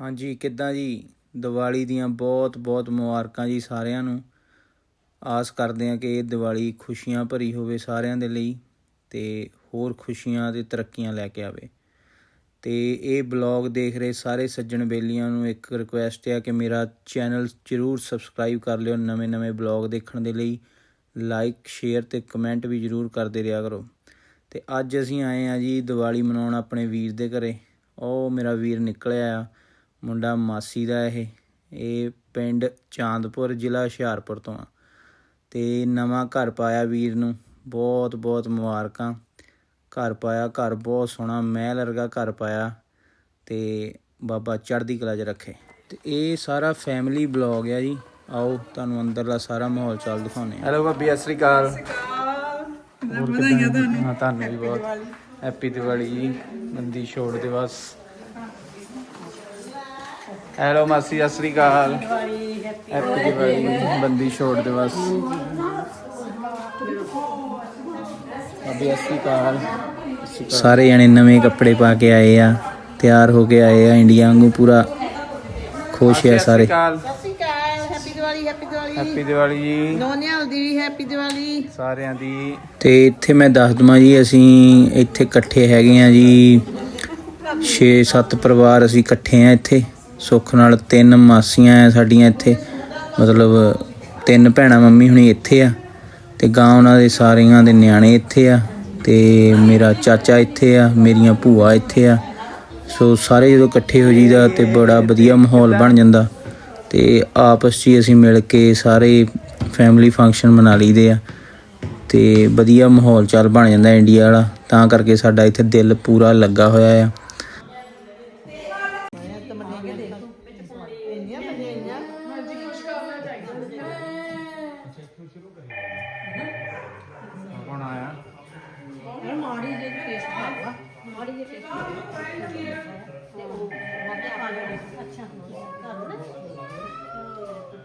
ਹਾਂਜੀ, ਕਿੱਦਾਂ ਜੀ? ਦੀਵਾਲੀ ਦੀਆਂ ਬਹੁਤ ਬਹੁਤ ਮੁਬਾਰਕਾਂ ਜੀ ਸਾਰਿਆਂ ਨੂੰ। ਆਸ ਕਰਦੇ ਹਾਂ ਕਿ ਇਹ ਦੀਵਾਲੀ ਖੁਸ਼ੀਆਂ ਭਰੀ ਹੋਵੇ ਸਾਰਿਆਂ ਦੇ ਲਈ ਤੇ ਹੋਰ ਖੁਸ਼ੀਆਂ ਤੇ ਤਰੱਕੀਆਂ ਲੈ ਕੇ ਆਵੇ। ਤੇ ਇਹ ਬਲੌਗ ਦੇਖ ਰਹੇ ਸਾਰੇ ਸੱਜਣ ਬੇਲੀਆਂ ਨੂੰ ਇੱਕ ਰਿਕੁਐਸਟ ਹੈ ਕਿ ਮੇਰਾ ਚੈਨਲ ਜਰੂਰ ਸਬਸਕ੍ਰਾਈਬ ਕਰ ਲਿਓ ਨਵੇਂ-ਨਵੇਂ ਬਲੌਗ ਦੇਖਣ ਦੇ ਲਈ। ਲਾਈਕ ਸ਼ੇਅਰ ਤੇ ਕਮੈਂਟ ਵੀ ਜਰੂਰ ਕਰਦੇ ਰਿਹਾ ਕਰੋ। ਤੇ ਅੱਜ ਅਸੀਂ ਆਏ ਆ ਜੀ ਦੀਵਾਲੀ ਮਨਾਉਣ ਆਪਣੇ ਵੀਰ ਦੇ ਘਰੇ। ਉਹ ਮੇਰਾ ਵੀਰ ਨਿਕਲਿਆ ਆ। ਮੁੰਡਾ ਮਾਸੀ ਦਾ ਇਹ। ਇਹ ਪਿੰਡ ਚਾਂਦਪੁਰ ਜ਼ਿਲ੍ਹਾ ਹੁਸ਼ਿਆਰਪੁਰ ਤੋਂ ਆ। ਤੇ ਨਵਾਂ ਘਰ ਪਾਇਆ ਵੀਰ ਨੂੰ। ਬਹੁਤ ਬਹੁਤ ਮੁਬਾਰਕਾਂ। ਘਰ ਪਾਇਆ ਘਰ ਬਹੁਤ ਸੋਹਣਾ ਮਹਿਲ ਵਰਗਾ ਘਰ ਪਾਇਆ। ਤੇ ਬਾਬਾ ਚੜ੍ਹਦੀ ਕਲਾ 'ਚ ਰੱਖੇ। ਤੇ ਇਹ ਸਾਰਾ ਫੈਮਿਲੀ ਬਲੌਗ ਆ ਜੀ। ਆਓ ਤੁਹਾਨੂੰ ਅੰਦਰਲਾ ਸਾਰਾ ਮਾਹੌਲ ਚੱਲ ਦਿਖਾਉਂਦੇ ਆ। ਹੈਲੋ ਭਾਬੀ ਸਤਿ ਸ੍ਰੀ ਅਕਾਲ। ਵਧਾਈਆਂ ਤੁਹਾਨੂੰ। ਹਾਂ ਤੁਹਾਨੂੰ ਵੀ ਬਹੁਤ। ਹੈਪੀ ਦੀਵਾਲੀ ਜੀ। ਬੰਦੀ ਛੋੜ ਦਿਵਸ। ਹੈਲੋ ਮਾਸੀ ਸਤਿ ਸ੍ਰੀ ਅਕਾਲ। ਹੈਪੀ ਦੀਵਾਲੀ ਬੰਦੀ ਛੋੜ ਦਿਵਸ ਅਭੀ ਸਤਿ ਸ੍ਰੀ ਅਕਾਲ। ਸਾਰੇ ਜਣੇ ਨਵੇਂ ਕੱਪੜੇ ਪਾ ਕੇ ਆਏ ਆ ਤਿਆਰ ਹੋ ਕੇ ਆਏ ਆ ਇੰਡੀਆ ਵਾਂਗੂ ਪੂਰਾ ਖੁਸ਼ ਆ ਸਾਰੇ ਸਤਿ ਸ਼੍ਰੀ ਅਕਾਲ happy Diwali happy Diwali happy Diwali ਜੀ ਨੋਨਿਆਲ ਦੀ ਵੀ ਹੈਪੀ ਦੀਵਾਲੀ ਸਾਰਿਆਂ ਦੀ। ਤੇ ਇੱਥੇ ਮੈਂ ਦੱਸ ਦਵਾਂ ਜੀ ਅਸੀਂ ਇੱਥੇ ਇਕੱਠੇ ਹੈਗੇ ਆ ਜੀ 6-7 ਪਰਿਵਾਰ ਅਸੀਂ ਇਕੱਠੇ ਆ ਇੱਥੇ। ਸੁੱਖ ਨਾਲ ਤਿੰਨ ਮਾਸੀਆਂ ਆ ਸਾਡੀਆਂ ਇੱਥੇ। ਮਤਲਬ ਤਿੰਨ ਭੈਣਾਂ ਮੰਮੀ ਹੁਣੀ ਇੱਥੇ ਆ ਤੇ ਗਾਂ ਉਹਨਾਂ ਦੇ ਸਾਰਿਆਂ ਦੇ ਨਿਆਣੇ ਇੱਥੇ ਆ ਤੇ ਮੇਰਾ ਚਾਚਾ ਇੱਥੇ ਆ, ਮੇਰੀਆਂ ਭੂਆ ਇੱਥੇ ਆ। ਸੋ ਸਾਰੇ ਜਦੋਂ ਇਕੱਠੇ ਹੋ ਜੀਦਾ ਤੇ ਬੜਾ ਵਧੀਆ ਮਾਹੌਲ ਬਣ ਜਾਂਦਾ ਤੇ ਆਪਸ 'ਚ ਹੀ ਅਸੀਂ ਮਿਲ ਕੇ ਸਾਰੇ ਫੈਮਿਲੀ ਫੰਕਸ਼ਨ ਮਨਾ ਲਈਦੇ ਆ ਤੇ ਵਧੀਆ ਮਾਹੌਲ ਚੱਲ ਬਣ ਜਾਂਦਾ ਇੰਡੀਆ ਵਾਲਾ। ਤਾਂ ਕਰਕੇ ਸਾਡਾ ਇੱਥੇ ਦਿਲ ਪੂਰਾ ਲੱਗਾ ਹੋਇਆ ਆ।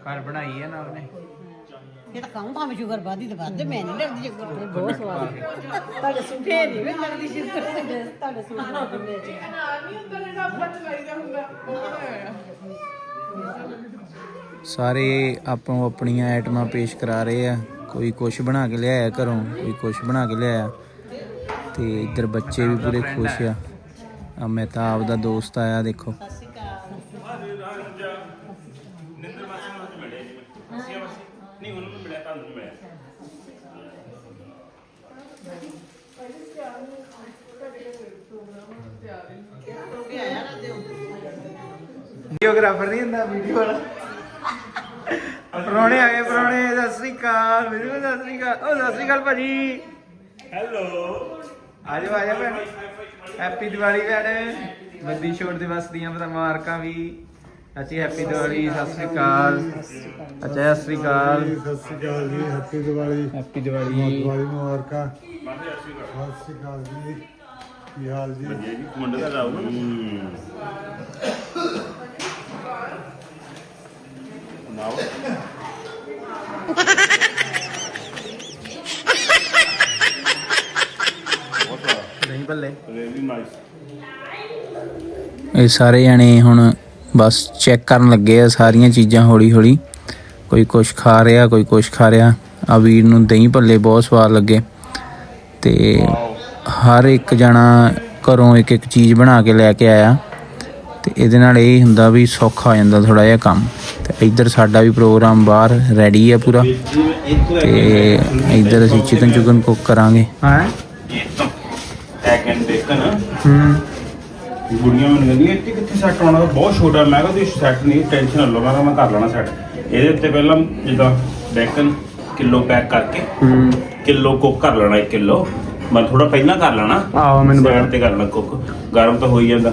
ਘਰ ਬਣਾਈ ਹੈ ਨਾ ਉਹਨੇ? ਇਹ ਤਾਂ ਕਹੂੰ ਭਾਵੇਂ ਸ਼ੂਗਰ ਵਾਦੀ ਤੇ ਵੱਧ ਮੈਂ ਨਹੀਂ ਡਰਦੀ ਸ਼ੂਗਰ ਤੋਂ। ਬਹੁਤ ਸਵਾਦ ਤੁਹਾਡੇ ਸੁਫੇ ਨਹੀਂ ਵੀ ਲੱਗਦੀ ਸ਼ੂਗਰ ਤੇ। ਤੁਹਾਡੇ ਸੁਫੇ ਦੇ ਵਿੱਚ ਸਾਰੇ ਆਪੋ ਆਪਣੀਆਂ ਆਈਟਮਾਂ ਪੇਸ਼ ਕਰਾ ਰਹੇ ਆ। ਕੋਈ ਕੁਛ ਬਣਾ ਕੇ ਲਿਆਇਆ ਘਰੋਂ? ਕੋਈ ਕੁਛ ਬਣਾ ਕੇ ਲਿਆਇਆ? ਤੇ ਇੱਧਰ ਬੱਚੇ ਵੀ ਪੂਰੇ ਖੁਸ਼ ਆ। ਆ ਮਹਿਤਾਬ ਦਾ ਦੋਸਤ ਆਇਆ ਦੇਖੋ। ਵੀਡੀਓਗ੍ਰਾਫਰ ਨਹੀਂ ਹੁੰਦਾ ਵੀਡੀਓ ਵਾਲਾ। ਪਰੋਣੇ ਆ ਗਏ ਪਰੋਣੇ ਸਤਿ ਸ੍ਰੀ ਅਕਾਲ। ਵੀਡੀਓ ਸਤਿ ਸ੍ਰੀ ਅਕਾਲ। ਉਹ ਸਤਿ ਸ੍ਰੀ ਅਕਾਲ ਭਾਜੀ। ਹੈਲੋ ਆਜੋ ਆਜੋ ਭੈਣ। ਹੈਪੀ ਦੀਵਾਲੀ ਭੈਣ। ਬੰਦੀ ਛੋੜ ਦਿਵਸ ਦੀਆਂ ਮੁਬਾਰਕਾਂ ਵੀ। ਅੱਛੀ ਹੈਪੀ ਦੀਵਾਲੀ ਸਤਿ ਸ੍ਰੀ ਅਕਾਲ। ਅੱਛਾ ਸਤਿ ਸ੍ਰੀ ਅਕਾਲ। ਸਤਿ ਸ਼੍ਰੀ ਅਕਾਲ ਜੀ ਹੈਪੀ ਦੀਵਾਲੀ ਹੈਪੀ ਦੀਵਾਲੀ ਦੀਵਾਲੀ ਮੁਬਾਰਕਾਂ। ਸਤਿ ਸ਼੍ਰੀ ਅਕਾਲ ਜੀ। ਕੀ ਹਾਲ ਜੀ? ਮੁੰਡੇ ਦਾ ਰਾਉ ਨਾਓ। ਨਾਈਸ ਇਹ ਸਾਰੇ ਜਣੇ ਹੁਣ ਬਸ ਚੈੱਕ ਕਰਨ ਲੱਗੇ ਆ ਸਾਰੀਆਂ ਚੀਜ਼ਾਂ ਹੌਲੀ ਹੌਲੀ ਕੋਈ ਕੁਛ ਖਾ ਰਿਹਾ ਕੋਈ ਕੁਛ ਖਾ ਰਿਹਾ। ਆ ਵੀਰ ਨੂੰ ਦਹੀਂ ਭੱਲੇ ਬਹੁਤ ਸਵਾਦ ਲੱਗੇ। ਤੇ ਹਰ ਇੱਕ ਜਣਾ ਘਰੋਂ ਇੱਕ ਇੱਕ ਚੀਜ਼ ਬਣਾ ਕੇ ਲੈ ਕੇ ਆਇਆ। ਤੇ ਇਹਦੇ ਨਾਲ ਇਹ ਹੁੰਦਾ ਵੀ ਸੌਖਾ ਹੋ ਜਾਂਦਾ ਥੋੜਾ ਜਿਹਾ ਕੰਮ। ਤੇ ਇੱਧਰ ਸਾਡਾ ਵੀ ਪ੍ਰੋਗਰਾਮ ਬਾਹਰ ਰੈਡੀ ਹੈ ਪੂਰਾ। ਤੇ ਇੱਧਰ ਅਸੀਂ ਚਿਕਨ ਚੁਕਨ ਕੁੱਕ ਕਰਾਂਗੇ। ਹਾਂ? ਬੇਕਨ ਹੂੰ। ਗੁੜੀਆਂ ਮੈਨੂੰ ਕਹਿੰਦੀਆਂ ਇੱਥੇ ਕਿੱਥੇ ਸੈੱਟ ਹੋਣਾ? ਬਹੁਤ ਛੋਟਾ। ਮੈਂ ਕਿਹਾ ਤੁਸੀਂ ਸੈੱਟ ਨਹੀਂ ਟੈਨਸ਼ਨ ਨਾ ਲਓ। ਮੈਂ ਕਿਹਾ ਮੈਂ ਕਰ ਲੈਣਾ ਸੈੱਟ ਇਹਦੇ ਉੱਤੇ ਪਹਿਲਾਂ ਜਿੱਦਾਂ ਬੇਕਨ ਕਿਲੋ ਪੈਕ ਕਰਕੇ ਹੂੰ। ਕਿਲੋ ਕੁੱਕ ਕਰ ਲੈਣਾ 1 ਕਿਲੋ। ਮੈਂ ਥੋੜਾ ਪਹਿਲਾਂ ਕਰ ਲੈਣਾ। ਆਹੋ ਮੈਨੂੰ ਪਤਾ। Side ਤੇ ਕਰਨਾ ਕੁੱਕ ਗਰਮ ਤਾਂ ਹੋ ਹੀ ਜਾਂਦਾ।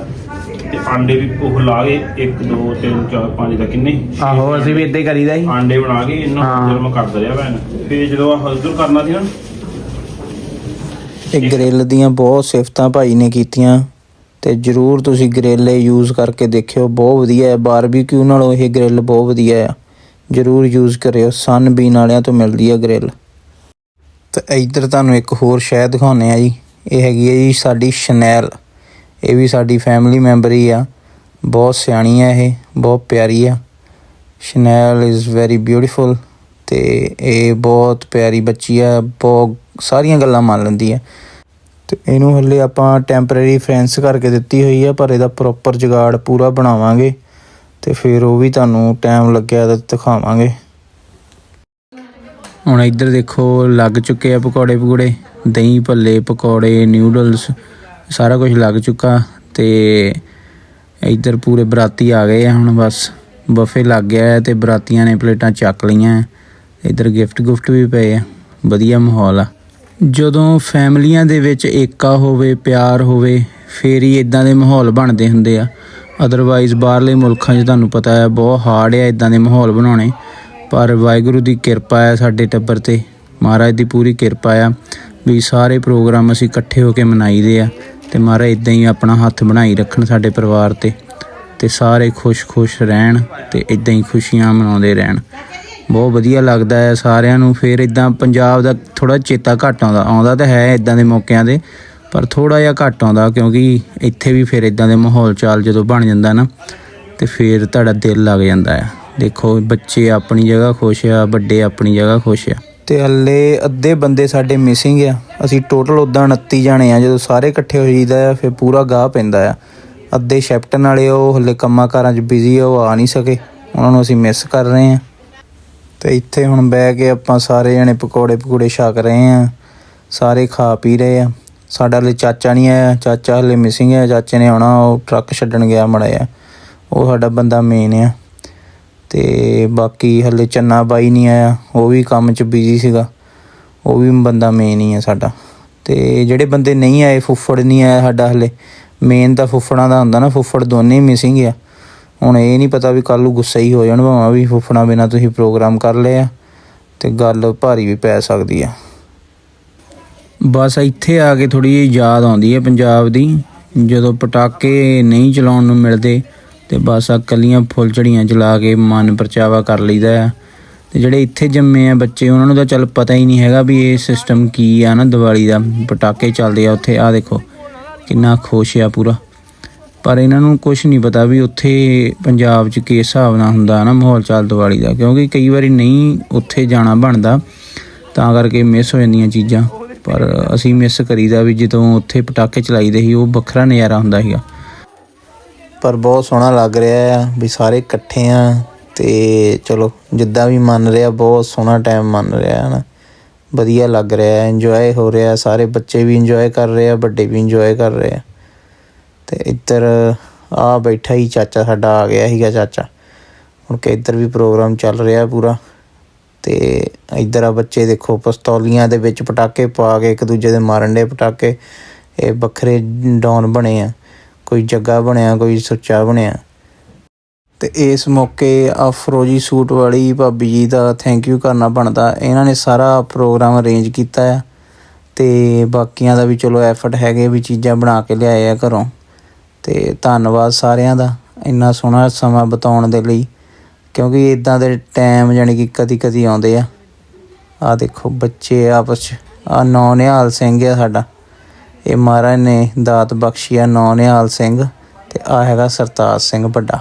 ਤੇ ਆਂਡੇ ਵੀ ਉਹ ਲਾ ਕੇ 1 2 3 4 5 ਦਾ ਕਿੰਨੇ? ਆਹੋ ਅਸੀਂ ਵੀ ਇਦਾਂ ਹੀ ਕਰੀਦਾ ਸੀ। ਆਂਡੇ ਬਣਾ ਕੇ ਇਹਨਾਂ ਹਾਂ। ਜਦੋਂ ਮੈਂ ਕਰਦਾ ਰਿਹਾ ਭੈਣ। ਫਿਰ ਜਦੋਂ ਆਹ ਉਧਰ ਕਰਨਾ ਸੀ ਨਾ ਇਹ ਗ੍ਰਿਲ ਦੀਆਂ ਬਹੁਤ ਸਿਫਤਾਂ ਭਾਈ ਨੇ ਕੀਤੀਆਂ। ਤੇ ਜਰੂਰ ਤੁਸੀਂ ਗ੍ਰਿਲ ਯੂਜ਼ ਕਰਕੇ ਦੇਖਿਓ, ਬਹੁਤ ਵਧੀਆ ਹੈ। ਬਾਰਬੀਕਿਊ ਨਾਲੋਂ ਇਹ ਗ੍ਰਿਲ ਬਹੁਤ ਵਧੀਆ ਆ। ਜਰੂਰ ਯੂਜ਼ ਕਰਿਓ ਸਨ ਬੀਨ ਵਾਲਿਆਂ ਤੋਂ ਮਿਲਦੀ ਹੈ ਗ੍ਰਿਲ। ਤੇ ਇੱਧਰ ਤੁਹਾਨੂੰ ਇੱਕ ਹੋਰ ਸ਼ੈ ਦਿਖਾਉਨੇ ਆ ਜੀ। ਇਹ ਹੈਗੀ ਹੈ ਜੀ ਸਾਡੀ ਸ਼ਨੈਲ ਇਹ ਵੀ ਸਾਡੀ ਫੈਮਿਲੀ ਮੈਂਬਰ ਹੀ ਆ। ਬਹੁਤ ਸਿਆਣੀ ਆ ਇਹ, ਬਹੁਤ ਪਿਆਰੀ ਆ। ਸ਼ਨੈਲ ਇਜ਼ ਵੈਰੀ ਬਿਊਟੀਫੁਲ ਤੇ ਇਹ ਬਹੁਤ ਪਿਆਰੀ ਬੱਚੀ ਆ, ਬਹੁਤ ਸਾਰੀਆਂ ਗੱਲਾਂ ਮੰਨ ਲੈਂਦੀ ਆ। ਇਹਨੂੰ ਹੱਲੇ ਆਪਾਂ ਟੈਂਪਰੇਰੀ ਫਰੈਂਸ ਕਰਕੇ ਦਿੱਤੀ ਹੋਈ ਆ, ਪਰ ਇਹਦਾ ਪ੍ਰੋਪਰ ਜੁਗਾੜ ਪੂਰਾ ਬਣਾਵਾਂਗੇ ਤੇ ਫਿਰ ਉਹ ਵੀ ਤੁਹਾਨੂੰ ਟਾਈਮ ਲੱਗਿਆ ਤਾਂ ਦਿਖਾਵਾਂਗੇ। ਹੁਣ ਇੱਧਰ ਦੇਖੋ, ਲੱਗ ਚੁੱਕੇ ਆ ਪਕੌੜੇ ਪਕੌੜੇ, ਦਹੀਂ ਭੱਲੇ, ਪਕੌੜੇ ਨਿਊਡਲਸ ਸਾਰਾ ਕੁਝ ਲੱਗ ਚੁੱਕਾ ਤੇ ਇੱਧਰ ਪੂਰੇ ਬਰਾਤੀ ਆ ਗਏ ਆ ਹੁਣ ਬਸ। ਬਫੇ ਲੱਗ ਗਿਆ ਹੈ ਤੇ ਬਰਾਤੀਆਂ ਨੇ ਪਲੇਟਾਂ ਚੱਕ ਲਈਆਂ। ਇੱਧਰ ਗਿਫਟ ਗੁਫਟ ਵੀ ਪਏ ਆ। ਵਧੀਆ ਮਾਹੌਲ ਆ। ਜਦੋਂ ਫੈਮਲੀਆਂ ਦੇ ਵਿੱਚ ਏਕਾ ਹੋਵੇ, ਪਿਆਰ ਹੋਵੇ, ਫੇਰ ਹੀ ਇਦਾਂ ਦੇ ਮਾਹੌਲ ਬਣਦੇ ਹੁੰਦੇ ਆ। ਅਦਰਵਾਈਜ਼ ਬਾਹਰਲੇ ਮੁਲਕਾਂ 'ਚ ਤੁਹਾਨੂੰ ਪਤਾ ਹੈ ਬਹੁਤ ਹਾਰਡ ਆ ਇਦਾਂ ਦੇ ਮਾਹੌਲ ਬਣਾਉਣੇ। ਪਰ ਵਾਹਿਗੁਰੂ ਦੀ ਕਿਰਪਾ ਹੈ ਸਾਡੇ ਟੱਬਰ ਤੇ। ਮਹਾਰਾਜ ਦੀ ਪੂਰੀ ਕਿਰਪਾ ਆ ਵੀ ਸਾਰੇ ਪ੍ਰੋਗਰਾਮ ਅਸੀਂ ਇਕੱਠੇ ਹੋ ਕੇ ਮਨਾਈਦੇ ਆ ਤੇ ਮਹਾਰਾਜ ਇਦਾਂ ਹੀ ਆਪਣਾ ਹੱਥ ਬਣਾਈ ਰੱਖਣ ਸਾਡੇ ਪਰਿਵਾਰ ਤੇ। ਤੇ ਸਾਰੇ ਖੁਸ਼-ਖੁਸ਼ ਰਹਿਣ ਤੇ ਇਦਾਂ ਹੀ ਖੁਸ਼ੀਆਂ ਮਨਾਉਂਦੇ ਰਹਿਣ। ਬਹੁਤ ਵਧੀਆ ਲੱਗਦਾ ਹੈ ਸਾਰਿਆਂ ਨੂੰ, ਫਿਰ ਇਦਾਂ ਪੰਜਾਬ ਦਾ ਥੋੜਾ ਚੇਤਾ ਘੱਟ ਆਉਂਦਾ ਆਉਂਦਾ ਤਾਂ ਹੈ ਇਦਾਂ ਦੇ ਮੌਕਿਆਂ ਦੇ, ਪਰ ਥੋੜਾ ਜਿਹਾ ਘੱਟ ਆਉਂਦਾ ਕਿਉਂਕਿ ਇੱਥੇ ਵੀ ਫਿਰ ਇਦਾਂ ਦੇ ਮਾਹੌਲ ਚਾਲ ਜਦੋਂ ਬਣ ਜਾਂਦਾ ਨਾ, ਤੇ ਫਿਰ ਤੁਹਾਡਾ ਦਿਲ ਲੱਗ ਜਾਂਦਾ ਹੈ ਦੇਖੋ ਬੱਚੇ ਆਪਣੀ ਜਗ੍ਹਾ ਖੁਸ਼ ਆ, ਵੱਡੇ ਆਪਣੀ ਜਗ੍ਹਾ ਖੁਸ਼ ਆ। ਤੇ ਹੱਲੇ ਅੱਧੇ ਬੰਦੇ ਸਾਡੇ ਮਿਸਿੰਗ ਆ, ਅਸੀਂ ਟੋਟਲ ਉਦਾਂ 29 ਜਾਣੇ ਆ, ਜਦੋਂ ਸਾਰੇ ਇਕੱਠੇ ਹੋ ਜਾਈਦਾ ਆ, ਫਿਰ ਪੂਰਾ ਗਾਹ ਪੈਂਦਾ ਆ। ਅੱਧੇ ਸ਼ੈਪਟਨ ਵਾਲੇ ਉਹ ਹੱਲੇ ਕੰਮਾਂ ਕਾਰਾਂ 'ਚ ਬਿਜ਼ੀ ਆ, ਉਹ ਆ ਨਹੀਂ ਸਕੇ, ਉਹਨਾਂ ਨੂੰ ਅਸੀਂ ਮਿਸ ਕਰ ਰਹੇ ਆ। ਤੇ ਇੱਥੇ ਹੁਣ ਬਹਿ ਕੇ ਆਪਾਂ ਸਾਰੇ ਜਣੇ ਪਕੌੜੇ ਪਕੌੜੇ ਛਕ ਰਹੇ ਆ ਸਾਰੇ ਖਾ ਪੀ ਰਹੇ ਆ ਸਾਡਾ ਹਲੇ ਚਾਚਾ ਨਹੀਂ ਆਇਆ। ਚਾਚਾ ਹਲੇ ਮਿਸਿੰਗ ਹੈ। ਚਾਚੇ ਨੇ ਆਉਣਾ, ਉਹ ਟਰੱਕ ਛੱਡਣ ਗਿਆ ਮੜਾ ਆ ਉਹ ਸਾਡਾ ਬੰਦਾ ਮੇਨ ਆ। ਤੇ ਬਾਕੀ ਹਲੇ ਚੰਨਾ ਬਾਈ ਨਹੀਂ ਆਇਆ। ਉਹ ਵੀ ਕੰਮ 'ਚ ਬਿਜ਼ੀ ਸੀਗਾ। ਉਹ ਵੀ ਬੰਦਾ ਮੇਨ ਹੀ ਆ ਸਾਡਾ। ਤੇ ਜਿਹੜੇ ਬੰਦੇ ਨਹੀਂ ਆਏ, ਫੁੱਫੜ ਨਹੀਂ ਆਇਆ ਸਾਡਾ ਹਲੇ। ਮੇਨ ਤਾਂ ਫੁੱਫੜਾਂ ਦਾ ਹੁੰਦਾ ਨਾ। ਫੁੱਫੜ ਦੋਨੇ ਮਿਸਿੰਗ ਆ। ਹੁਣ ਇਹ ਨਹੀਂ ਪਤਾ ਵੀ ਕੱਲ ਨੂੰ ਗੁੱਸਾ ਹੀ ਹੋ ਜਾਣ, ਭਾਵੇਂ ਵੀ ਫੁੱਫੜਾਂ ਬਿਨਾ ਤੁਸੀਂ ਪ੍ਰੋਗਰਾਮ ਕਰ ਲਿਆ ਤੇ ਗੱਲ ਭਾਰੀ ਵੀ ਪੈ ਸਕਦੀ ਆ। ਬਸ ਇੱਥੇ ਆ ਕੇ ਥੋੜੀ ਜਿਹੀ ਯਾਦ ਆਉਂਦੀ ਹੈ ਪੰਜਾਬ ਦੀ, ਜਦੋਂ ਪਟਾਕੇ ਨਹੀਂ ਚਲਾਉਣ ਨੂੰ ਮਿਲਦੇ ਤੇ ਬਸ ਆ ਕੱਲੀਆਂ ਫੁੱਲਝੜੀਆਂ ਜਲਾ ਕੇ ਮਨ ਪਰਚਾਵਾ ਕਰ ਲਈਦਾ ਆ। ਤੇ ਜਿਹੜੇ ਇੱਥੇ ਜੰਮੇ ਆ ਬੱਚੇ, ਉਹਨਾਂ ਨੂੰ ਤਾਂ ਚੱਲ ਪਤਾ ਹੀ ਨਹੀਂ ਹੈਗਾ ਵੀ ਇਹ ਸਿਸਟਮ ਕੀ ਆ ਨਾ ਦੀਵਾਲੀ ਦਾ, ਪਟਾਕੇ ਚੱਲਦੇ ਆ ਉੱਥੇ। ਆ ਦੇਖੋ, ਕਿੰਨਾ ਖੁਸ਼ ਆ ਪੂਰਾ। ਪਰ ਇਹਨਾਂ ਨੂੰ ਕੁਝ ਨਹੀਂ ਪਤਾ ਵੀ ਉੱਥੇ ਪੰਜਾਬ 'ਚ ਕਿਸ ਹਿਸਾਬ ਨਾਲ ਹੁੰਦਾ ਨਾ ਮਾਹੌਲ ਚਾਲ ਦੀਵਾਲੀ ਦਾ, ਕਿਉਂਕਿ ਕਈ ਵਾਰੀ ਨਹੀਂ ਉੱਥੇ ਜਾਣਾ ਬਣਦਾ, ਤਾਂ ਕਰਕੇ ਮਿਸ ਹੋ ਜਾਂਦੀਆਂ ਚੀਜ਼ਾਂ। ਪਰ ਅਸੀਂ ਮਿਸ ਕਰੀਦਾ ਵੀ ਜਦੋਂ ਉੱਥੇ ਪਟਾਕੇ ਚਲਾਈਦੇ ਸੀ, ਉਹ ਵੱਖਰਾ ਨਜ਼ਾਰਾ ਹੁੰਦਾ ਸੀਗਾ। ਪਰ ਬਹੁਤ ਸੋਹਣਾ ਲੱਗ ਰਿਹਾ ਆ ਵੀ ਸਾਰੇ ਇਕੱਠੇ ਆ ਤੇ ਚਲੋ, ਜਿੱਦਾਂ ਵੀ ਮੰਨ ਰਿਹਾ, ਬਹੁਤ ਸੋਹਣਾ ਟਾਈਮ ਮੰਨ ਰਿਹਾ ਹੈ ਨਾ ਵਧੀਆ ਲੱਗ ਰਿਹਾ ਹੈ ਇੰਜੋਏ ਹੋ ਰਿਹਾ, ਸਾਰੇ ਬੱਚੇ ਵੀ ਇੰਜੋਏ ਕਰ ਰਹੇ ਆ, ਵੱਡੇ ਵੀ ਇੰਜੋਏ ਕਰ ਰਹੇ ਆ। ਤੇ ਇੱਧਰ ਆ ਬੈਠਾ ਹੀ ਚਾਚਾ, ਸਾਡਾ ਆ ਗਿਆ ਸੀਗਾ ਚਾਚਾ। ਹੁਣ ਕਿ ਇੱਧਰ ਵੀ ਪ੍ਰੋਗਰਾਮ ਚੱਲ ਰਿਹਾ ਪੂਰਾ। ਤੇ ਇੱਧਰ ਆ ਬੱਚੇ ਦੇਖੋ, ਪਿਸਤੌਲੀਆਂ ਦੇ ਵਿੱਚ ਪਟਾਕੇ ਪਾ ਕੇ, ਇੱਕ ਦੂਜੇ ਦੇ ਮਾਰਨ ਦੇ ਪਟਾਕੇ। ਇਹ ਵੱਖਰੇ ਡੌਨ ਬਣੇ ਆ। ਕੋਈ ਜੱਗਾ ਬਣਿਆ, ਕੋਈ ਸੁੱਚਾ ਬਣਿਆ। ਤੇ ਇਸ ਮੌਕੇ ਆ ਫਰੋਜੀ ਸੂਟ ਵਾਲੀ ਭਾਬੀ ਜੀ ਦਾ ਥੈਂਕ ਯੂ ਕਰਨਾ ਬਣਦਾ। ਇਹਨਾਂ ਨੇ ਸਾਰਾ ਪ੍ਰੋਗਰਾਮ ਅਰੇਂਜ ਕੀਤਾ ਆ। ਤੇ ਬਾਕੀਆਂ ਦਾ ਵੀ ਚਲੋ ਐਫਰਟ ਹੈਗੇ ਵੀ ਚੀਜ਼ਾਂ ਬਣਾ ਕੇ ਲਿਆਏ ਆ ਘਰੋਂ। ਤੇ ਧੰਨਵਾਦ ਸਾਰਿਆਂ ਦਾ ਇੰਨਾ ਸੋਹਣਾ ਸਮਾਂ ਬਿਤਾਉਣ ਦੇ ਲਈ, ਕਿਉਂਕਿ ਇਦਾਂ ਦੇ ਟਾਈਮ ਜਾਨੀ ਕਿ ਕਦੀ ਕਦੀ ਆਉਂਦੇ ਆ। ਆ ਦੇਖੋ ਬੱਚੇ ਆਪਸ ਚ ਆ ਨੌ ਨਿਹਾਲ ਸਿੰਘ ਆ ਸਾਡਾ। ਇਹ ਮਹਾਰਾਜ ਨੇ ਦਾਤ ਬਖਸ਼ੀ ਆ ਨੌ ਨਿਹਾਲ ਸਿੰਘ ਤੇ ਆ ਹੈਗਾ ਸਰਤਾਜ ਸਿੰਘ ਵੱਡਾ।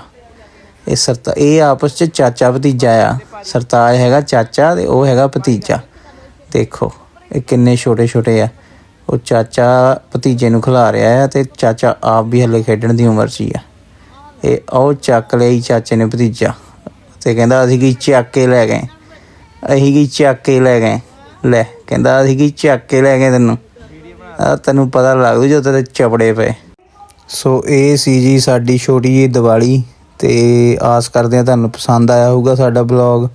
ਇਹ ਸਰਤਾ, ਇਹ ਆਪਸ ਚ ਚਾਚਾ ਭਤੀਜਾ ਆ। ਸਰਤਾਜ ਹੈਗਾ ਚਾਚਾ ਤੇ ਉਹ ਹੈਗਾ ਭਤੀਜਾ। ਦੇਖੋ ਇਹ ਕਿੰਨੇ ਛੋਟੇ ਛੋਟੇ ਆ। ਉਹ ਚਾਚਾ ਭਤੀਜੇ ਨੂੰ ਖਿਲਾ ਰਿਹਾ ਆ ਤੇ ਚਾਚਾ ਆਪ ਵੀ ਹਲੇ ਖੇਡਣ ਦੀ ਉਮਰ 'ਚ ਹੀ ਆ। ਇਹ ਉਹ ਚੱਕ ਲਈ ਚਾਚੇ ਨੇ ਭਤੀਜਾ ਤੇ ਕਹਿੰਦਾ ਅਸੀਂ ਕੀ ਚੱਕ ਕੇ ਲੈ ਗਏ। ਅਸੀਂ ਕੀ ਚੱਕ ਕੇ ਲੈ ਗਏ। ਲੈ, ਕਹਿੰਦਾ ਅਸੀਂ ਕੀ ਚੱਕ ਕੇ ਲੈ ਗਏ ਤੈਨੂੰ? ਆ ਤੈਨੂੰ ਪਤਾ ਲੱਗ ਜੂ ਜਦੋਂ ਤੇਰੇ ਚਪੜੇ ਪਏ। ਸੋ ਇਹ ਸੀ ਜੀ ਸਾਡੀ ਛੋਟੀ ਜਿਹੀ ਦੀਵਾਲੀ ਤੇ ਆਸ ਕਰਦੇ ਹਾਂ ਤੁਹਾਨੂੰ ਪਸੰਦ ਆਇਆ ਹੋਊਗਾ ਸਾਡਾ ਬਲੌਗ।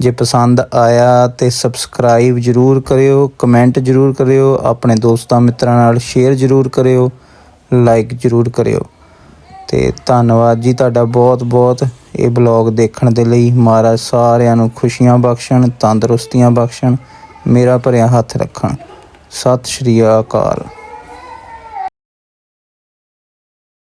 ਜੇ ਪਸੰਦ ਆਇਆ ਤੇ ਸਬਸਕ੍ਰਾਈਬ ਜਰੂਰ ਕਰਿਓ ਕਮੈਂਟ ਜਰੂਰ ਕਰਿਓ, ਆਪਣੇ ਦੋਸਤਾਂ ਮਿੱਤਰਾਂ ਨਾਲ ਸ਼ੇਅਰ ਜਰੂਰ ਕਰਿਓ ਲਾਈਕ ਜਰੂਰ ਕਰਿਓ। ਤੇ ਧੰਨਵਾਦ ਜੀ ਤੁਹਾਡਾ ਬਹੁਤ ਬਹੁਤ ਇਹ ਬਲੌਗ ਦੇਖਣ ਦੇ ਲਈ। ਮਹਾਰਾਜ ਸਾਰਿਆਂ ਨੂੰ ਖੁਸ਼ੀਆਂ ਬਖਸ਼ਣ, ਤੰਦਰੁਸਤੀਆਂ ਬਖਸ਼ਣ, ਮੇਰਾ ਭਰਿਆ ਹੱਥ ਰੱਖਣ। ਸਤਿ ਸ਼੍ਰੀ ਅਕਾਲ।